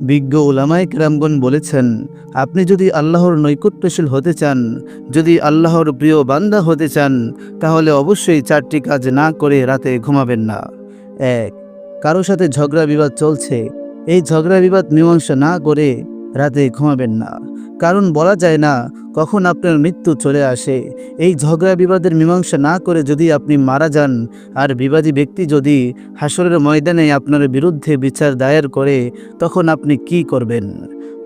বিজ্ঞ ওলামায় কেরামগণ বলেছেন, আপনি যদি আল্লাহর নৈকট্যশীল হতে চান, যদি আল্লাহর প্রিয় বান্দা হতে চান, তাহলে অবশ্যই চারটি কাজ না করে রাতে ঘুমাবেন না। এক, কারও সাথে ঝগড়া বিবাদ চলছে, এই ঝগড়া বিবাদ মীমাংসা না করে রাতে ঘুমাবেন না। কারণ বলা যায় না কখন আপনার মৃত্যু চলে আসে? এই ঝগড়া বিবাদের মীমাংসা না করে যদি আপনি মারা যান, আর বিবাদী ব্যক্তি যদি হাসরের ময়দানে আপনার বিরুদ্ধে বিচার দায়ের করে, তখন আপনি কি করবেন?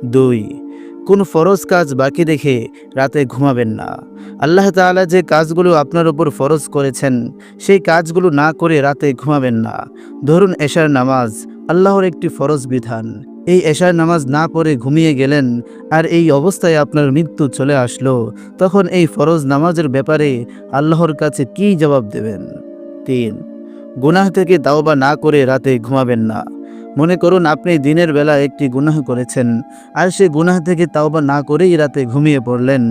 দুই, কোন ফরজ কাজ বাকি রেখে রাতে ঘুমাবেন না। আল্লাহ তাআলা যে কাজগুলো আপনার উপর ফরজ করেছেন, সেই কাজগুলো না করে রাতে ঘুমাবেন না। ধরুন এশার নামাজ, আল্লাহর একটি ফরজ বিধান। এই এশার নামাজ না পড়ে ঘুমিয়ে গেলেন আর এই অবস্থায় আপনার মৃত্যু চলে আসলো। তখন এই ফরজ নামাজের ব্যাপারে আল্লাহর কাছে কি জবাব দেবেন? তিন, গুনাহ থেকে দাওবা না করে রাতে ঘুমাবেন না। মনে করুন আপনি দিনের বেলা একটি গুনাহ করেছেন, আর সে গুনাহ থেকে তাওবা না করেই রাতে ঘুমিয়ে পড়লেন।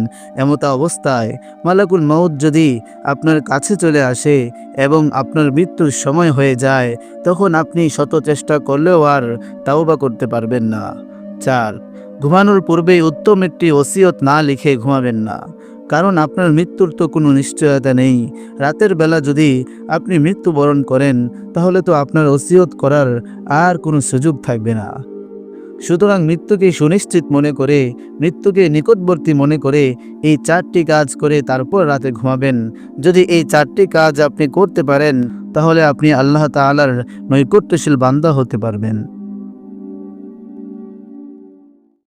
এমতা অবস্থায় মালাকুল মৌত যদি আপনার কাছে চলে আসে এবং আপনার মৃত্যুর সময় হয়ে যায়, তখন আপনি শত চেষ্টা করলেও আর তাওবা করতে পারবেন না। চার, ঘুমানোর পূর্বেই উত্তম একটি ওসিয়ত না লিখে ঘুমাবেন না। কারণ আপনার মৃত্যুর তো কোনো নিশ্চয়তা নেই। রাতের বেলা যদি আপনি মৃত্যুবরণ করেন, তাহলে তো আপনার ওসিয়ত করার আর কোনো সুযোগ থাকবে না। সুতরাং মৃত্যুকে সুনিশ্চিত মনে করে, মৃত্যুকে নিকটবর্তী মনে করে এই চারটি কাজ করে তারপর রাতে ঘুমাবেন। যদি এই চারটি কাজ আপনি করতে পারেন, তাহলে আপনি আল্লাহ তাআলার নৈকট্যশীল বান্দা হতে পারবেন।